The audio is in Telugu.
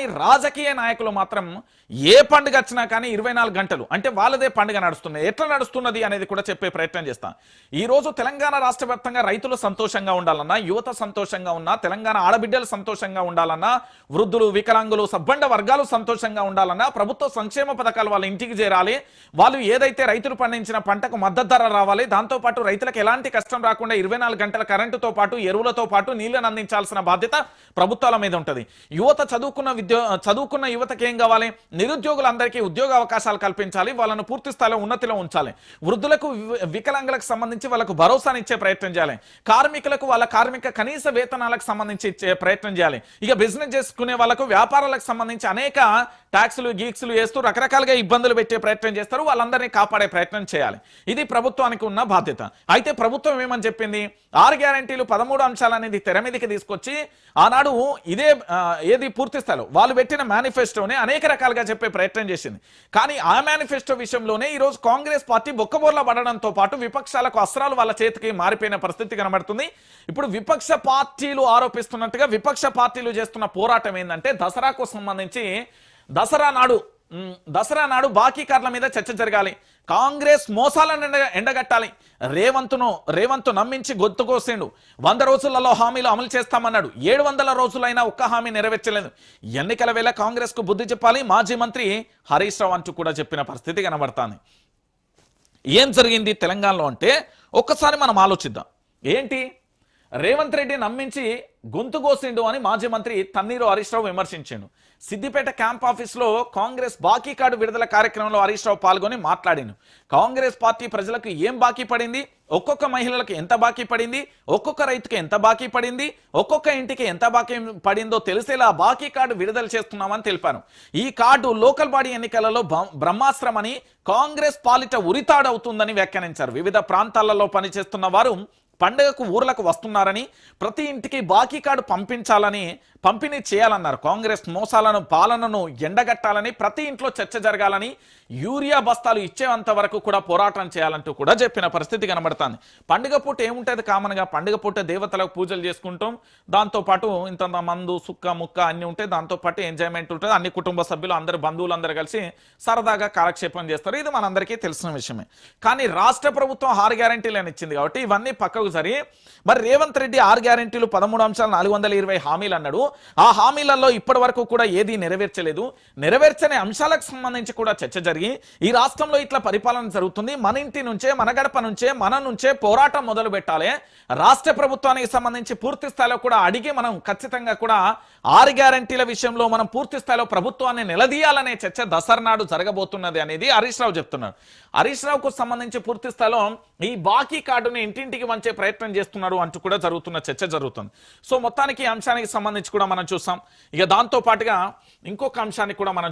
కానీ రాజకీయ నాయకులు మాత్రం ఏ పండుగ వచ్చినా కానీ ఇరవై గంటలు అంటే వాళ్ళదే పండుగ నడుస్తున్నాయి ఎట్లా నడుస్తున్నది అనేది కూడా చెప్పే ప్రయత్నం చేస్తాం. ఈ రోజు తెలంగాణ రాష్ట్ర వ్యాప్తంగా రైతులు సంతోషంగా ఉండాలన్నా యువత సంతోషంగా ఉన్నా తెలంగాణ ఆడబిడ్డలు సంతోషంగా ఉండాలన్నా వృద్ధులు వికలాంగులు సబ్బండ వర్గాలు సంతోషంగా ఉండాలన్నా ప్రభుత్వ సంక్షేమ పథకాలు వాళ్ళ ఇంటికి చేరాలి. వాళ్ళు ఏదైతే రైతులు పండించిన పంటకు మద్దతు ధర రావాలి దాంతోపాటు రైతులకు ఎలాంటి కష్టం రాకుండా ఇరవై గంటల కరెంటుతో పాటు ఎరువులతో పాటు నీళ్ళను అందించాల్సిన బాధ్యత ప్రభుత్వాల మీద ఉంటుంది. యువత చదువుకున్న ఉద్యో చదువుకున్న యువతకి ఏం కావాలి? నిరుద్యోగులందరికీ ఉద్యోగ అవకాశాలు కల్పించాలి వాళ్ళను పూర్తి స్థాయిలో ఉన్నతిలో ఉంచాలి. వృద్ధులకు వికలాంగులకు సంబంధించి వాళ్ళకు భరోసానిచ్చే ప్రయత్నం చేయాలి. కార్మికులకు వాళ్ళ కార్మిక కనీస వేతనాలకు సంబంధించి ఇచ్చే ప్రయత్నం చేయాలి. ఇక బిజినెస్ చేసుకునే వాళ్ళకు వ్యాపారాలకు సంబంధించి అనేక ట్యాక్సులు గీక్స్లు వేస్తూ రకరకాలుగా ఇబ్బందులు పెట్టే ప్రయత్నం చేస్తారు. వాళ్ళందరినీ కాపాడే ప్రయత్నం చేయాలి. ఇది ప్రభుత్వానికి ఉన్న బాధ్యత. అయితే ప్రభుత్వం ఏమని చెప్పింది? ఆరు గ్యారంటీలు పదమూడు అంశాలు అనేది తెర మీదకి తీసుకొచ్చి ఆనాడు ఇదే ఏది పూర్తి స్థాయిలో వాళ్ళు పెట్టిన మేనిఫెస్టోనే అనేక రకాలుగా చెప్పే ప్రయత్నం చేసింది. కానీ ఆ మేనిఫెస్టో విషయంలోనే ఈరోజు కాంగ్రెస్ పార్టీ బొక్కబోర్ల పడడంతో పాటు విపక్షాలకు అస్త్రాలు వాళ్ళ చేతికి మారిపోయిన పరిస్థితి కనబడుతుంది. ఇప్పుడు విపక్ష పార్టీలు ఆరోపిస్తున్నట్టుగా విపక్ష పార్టీలు చేస్తున్న పోరాటం ఏంటంటే దసరాకు సంబంధించి దసరా నాడు దసరా నాడు బాకీకారుల మీద చర్చ జరగాలి. కాంగ్రెస్ మోసాలను ఎండ ఎండగట్టాలి. రేవంత్ను రేవంత్ నమ్మించి గొంతుకోసిండు వంద రోజులలో హామీలు అమలు చేస్తామన్నాడు. ఏడు వందల రోజులైనా ఒక్క హామీ నెరవేర్చలేదు. ఎన్నికల వేళ కాంగ్రెస్కు బుద్ధి చెప్పాలి. మాజీ మంత్రి హరీష్ రావు అంటూ కూడా చెప్పిన పరిస్థితి కనబడుతుంది. ఏం జరిగింది తెలంగాణలో అంటే ఒక్కసారి మనం ఆలోచిద్దాం. ఏంటి? రేవంత్ రెడ్డి నమ్మించి గొంతు కోసిండు అని మాజీ మంత్రి తన్నీరు హరీష్ రావు విమర్శించాడు. సిద్దిపేట క్యాంప్ ఆఫీస్లో కాంగ్రెస్ బాకీ కార్డు విడుదల కార్యక్రమంలో హరీష్ రావు పాల్గొని మాట్లాడాను కాంగ్రెస్ పార్టీ ప్రజలకు ఏం బాకీ పడింది? ఒక్కొక్క మహిళలకు ఎంత బాకీ పడింది? ఒక్కొక్క రైతుకి ఎంత బాకీ పడింది? ఒక్కొక్క ఇంటికి ఎంత బాకీ పడిందో తెలిసేలా బాకీ కార్డు విడుదల చేస్తున్నామని తెలిపాను ఈ కార్డు లోకల్ బాడీ ఎన్నికలలో బ్రహ్మాస్త్రమని కాంగ్రెస్ పాలిట ఉరితాడవుతుందని వ్యాఖ్యానించారు. వివిధ ప్రాంతాలలో పనిచేస్తున్న వారు పండుగకు ఊర్లకు వస్తున్నారని ప్రతి ఇంటికి బాకీ కార్డు పంపించాలని పంపిణీ చేయాలన్నారు. కాంగ్రెస్ మోసాలను పాలనను ఎండగట్టాలని ప్రతి ఇంట్లో చర్చ జరగాలని యూరియా బస్తాలు ఇచ్చేంత వరకు కూడా పోరాటం చేయాలంటూ కూడా చెప్పిన పరిస్థితి కనబడుతుంది. పండుగ పూట ఏముంటుంది కామన్గా? పండుగ పూట దేవతలకు పూజలు చేసుకుంటాం. దాంతోపాటు ఇంత మందు సుక్క ముక్క అన్నీ ఉంటాయి దాంతోపాటు ఎంజాయ్మెంట్ ఉంటుంది. అన్ని కుటుంబ సభ్యులు అందరు బంధువులు అందరూ కలిసి సరదాగా కాలక్షేపం చేస్తారు. ఇది మనందరికీ తెలిసిన విషయమే. కానీ రాష్ట్ర ప్రభుత్వం ఆరు గ్యారంటీలు అని ఇచ్చింది కాబట్టి ఇవన్నీ పక్కకు సరి. మరి రేవంత్ రెడ్డి ఆరు గ్యారంటీలు పదమూడు అంశాలు నాలుగు వందల ఇరవై హామీలు అన్నాడు. ఆ హామీలలో ఇప్పటి వరకు కూడా ఏది నెరవేర్చలేదు. నెరవేర్చని అంశాలకు సంబంధించి కూడా చర్చ జరిగి ఈ రాష్ట్రంలో ఇట్లా పరిపాలన జరుగుతుంది. మన ఇంటి నుంచే మన గడప నుంచే మన నుంచే పోరాటం మొదలు పెట్టాలి. రాష్ట్ర ప్రభుత్వానికి సంబంధించి పూర్తి స్థాయిలో కూడా అడిగి మనం ఖచ్చితంగా కూడా ఆరు గ్యారంటీల విషయంలో మనం పూర్తి స్థాయిలో ప్రభుత్వాన్ని నిలదీయాలనే చర్చ దసరా నాడు జరగబోతున్నది అనేది హరీష్ రావు చెప్తున్నాడు హరీష్ రావుకు సంబంధించి పూర్తి స్థాయిలో ఈ బాకీ కార్డుని ఇంటింటికి వంచే ప్రయత్నం చేస్తున్నారు అంటూ కూడా జరుగుతున్న చర్చ జరుగుతుంది. సో మొత్తానికి ఈ అంశానికి సంబంధించి కూడా మనం చూస్తాం. ఇక దాంతో పాటుగా ఇంకొక అంశాన్ని కూడా మనం